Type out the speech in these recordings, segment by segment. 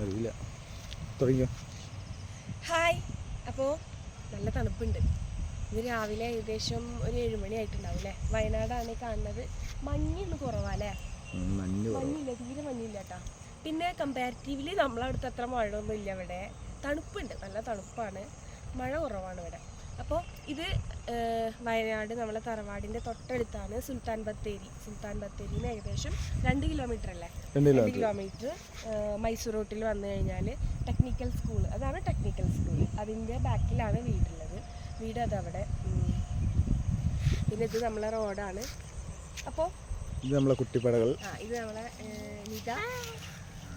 അറിയില്ല. തുടങ്ങിയോ ഹായ്. അപ്പോ നല്ല തണുപ്പുണ്ട്. ഇത് രാവിലെ ഏകദേശം ഒരു ഏഴുമണി ആയിട്ടുണ്ടാവും അല്ലേ വയനാടാണ് കാണുന്നത്. മഞ്ഞൊന്ന് കുറവാല്ലേ. മഞ്ഞില്ല തീരെ മഞ്ഞില്ല കേട്ടോ പിന്നെ കമ്പാരിറ്റീവ്ലി നമ്മളടുത്ത് അത്ര മഴയൊന്നും ഇല്ല ഇവിടെ. തണുപ്പുണ്ട് നല്ല തണുപ്പാണ്. മഴ കുറവാണ് ഇവിടെ. അപ്പോൾ ഇത് വയനാട് നമ്മളെ തറവാടിന്റെ തൊട്ടടുത്താണ് സുൽത്താൻ ബത്തേരി. സുൽത്താൻ ബത്തേരി ഏകദേശം രണ്ട് കിലോമീറ്റർ അല്ലേ? രണ്ട് കിലോമീറ്റർ മൈസൂർ റോട്ടിൽ വന്നു കഴിഞ്ഞാൽ ടെക്നിക്കൽ സ്കൂൾ അതാണ് ടെക്നിക്കൽ സ്കൂൾ അതിന്റെ ബാക്കിലാണ് വീടുള്ളത്. വീട് അതവിടെ. പിന്നെ ഇത് നമ്മളെ റോഡാണ്. അപ്പോൾ ഇത് നമ്മളെ കുട്ടിപ്പടകൾ. ആ ഇത് നമ്മളെ നിത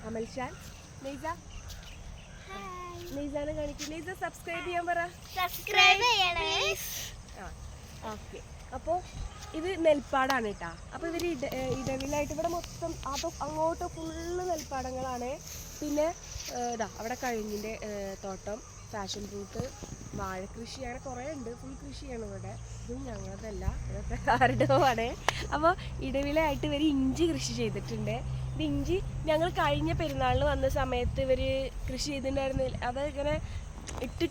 അമൽഷാൻ നെയ്സ നെയ്സാനെ കാണിക്കും. നെയ്സ സബ്സ്ക്രൈബ് ചെയ്യാൻ പറ. സബ്സ്ക്രൈബ് ചെയ്യണേ. ഓക്കെ. അപ്പോൾ ഇത് നെൽപ്പാടാണ് കേട്ടോ അപ്പോൾ ഇവർ ഇട ഇടവിലായിട്ട് ഇവിടെ മൊത്തം അപ്പോൾ അങ്ങോട്ട് ഫുള്ള് നെൽപ്പാടങ്ങളാണ്. പിന്നെ ഇതാ അവിടെ കഴിഞ്ഞിന്റെ തോട്ടം ഫാഷൻ ഫ്രൂട്ട് വാഴ കൃഷി അങ്ങനെ കുറേ ഉണ്ട്. ഫുൾ കൃഷിയാണ് ഇവിടെ. ഇതും ഞങ്ങളതല്ല. ഇതൊക്കെ ആരുടെയാണ് അപ്പോൾ ഇടവിലായിട്ട് ഇവർ ഇഞ്ചി കൃഷി ചെയ്തിട്ടുണ്ട്. ഇഞ്ചി ഞങ്ങൾ കഴിഞ്ഞ പെരുന്നാളിന് വന്ന സമയത്ത് ഇവർ കൃഷി ചെയ്തിട്ടുണ്ടായിരുന്നില്ല. അത് ഇങ്ങനെ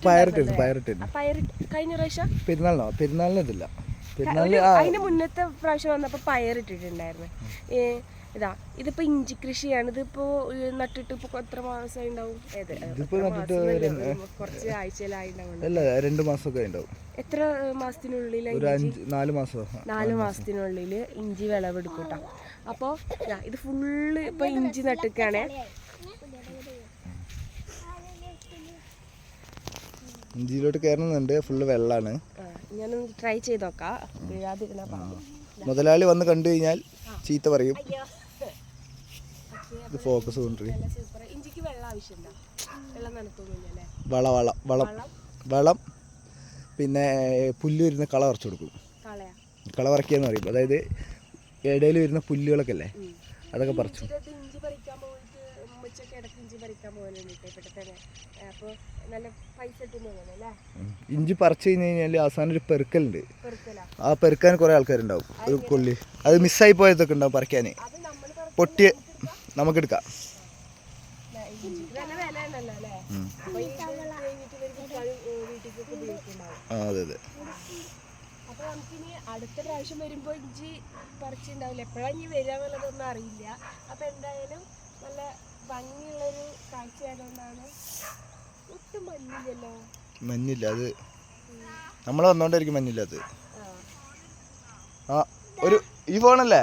പയറിട്ടിരുന്നു ഇട്ടിട്ടുണ്ടായിരുന്നു പയറിട്ടിരുന്നു പയറിട്ട് കഴിഞ്ഞ പ്രാവശ്യം? പെരുന്നാളിനോ? പെരുന്നാളിന് ഇതില്ല പെരുന്നാളിന് അതിന്റെ മുന്നത്തെ പ്രാവശ്യം വന്നപ്പോ പയറിട്ടിട്ടുണ്ടായിരുന്നു. ഇതാ ഇതിപ്പോ ഇഞ്ചി കൃഷിയാണ്. ഇതിപ്പോ നട്ടിട്ട് ഇപ്പൊ എത്ര മാസമായി ഉണ്ടാവും കുറച്ച് ആഴ്ചയിലായിട്ടുണ്ടാവും രണ്ട് മാസമൊക്കെ ഉണ്ടാവും എത്ര മാസത്തിനുള്ളിൽ ഒരു അഞ്ച് നാല് മാസം നാല് മാസത്തിനുള്ളിൽ ഇഞ്ചി വിളവെടുക്കും കേട്ടോ അപ്പോൾ ഇത് ഫുള്ള് ഇപ്പൊ ഇഞ്ചി നട്ടിക്കാണേ. ഇഞ്ചിയിലോട്ട് കയറുന്നുണ്ട് ഫുള്ള് വെള്ളാണ്. ഞാനൊന്ന് ട്രൈ ചെയ്ത് നോക്കാം. മുതലാളി വന്ന് കണ്ടു കഴിഞ്ഞാൽ ചീത്ത പറയും. ഇത് ഫോക്കസ് ഇഞ്ചിക്ക് വെള്ളം വെള്ളം വള വള വളം. വളം. വളം പിന്നെ പുല്ല് വരുന്ന കള കുറച്ച് കൊടുക്കും. കള പറിക്കുകയെന്ന് പറയും അതായത് ഇടയിൽ വരുന്ന പുല്ലുകളൊക്കെ അല്ലേ അതൊക്കെ പറിച്ചു. ഇഞ്ചി പറിക്കാൻ പോയിട്ട് ഉമ്മച്ചൊക്കെ ഇടയ്ക്ക് ഇഞ്ചി പറിക്കാൻ തന്നെ അപ്പോൾ നല്ല പൈസ ഇഞ്ചി പറിച്ചു കഴിഞ്ഞ് കഴിഞ്ഞാൽ അവസാനം ഒരു പെറുക്കലുണ്ട്. ആ പെറുക്കാൻ കുറേ ആൾക്കാരുണ്ടാവും. ഒരു കൊള്ളി അത് മിസ്സായി പോയതൊക്കെ ഉണ്ടാവും പറിക്കാൻ പൊട്ടിയ നമുക്കെടുക്കാം. അതെ അതെ. നമുക്കിനി അടുത്ത അറിയില്ല എന്തായാലും നല്ല മഞ്ഞില്ല അത് നമ്മൾ വന്നോണ്ടായിരിക്കും മഞ്ഞില്ല അത്. ആ ഒരു ഈ ഫോണല്ലേ?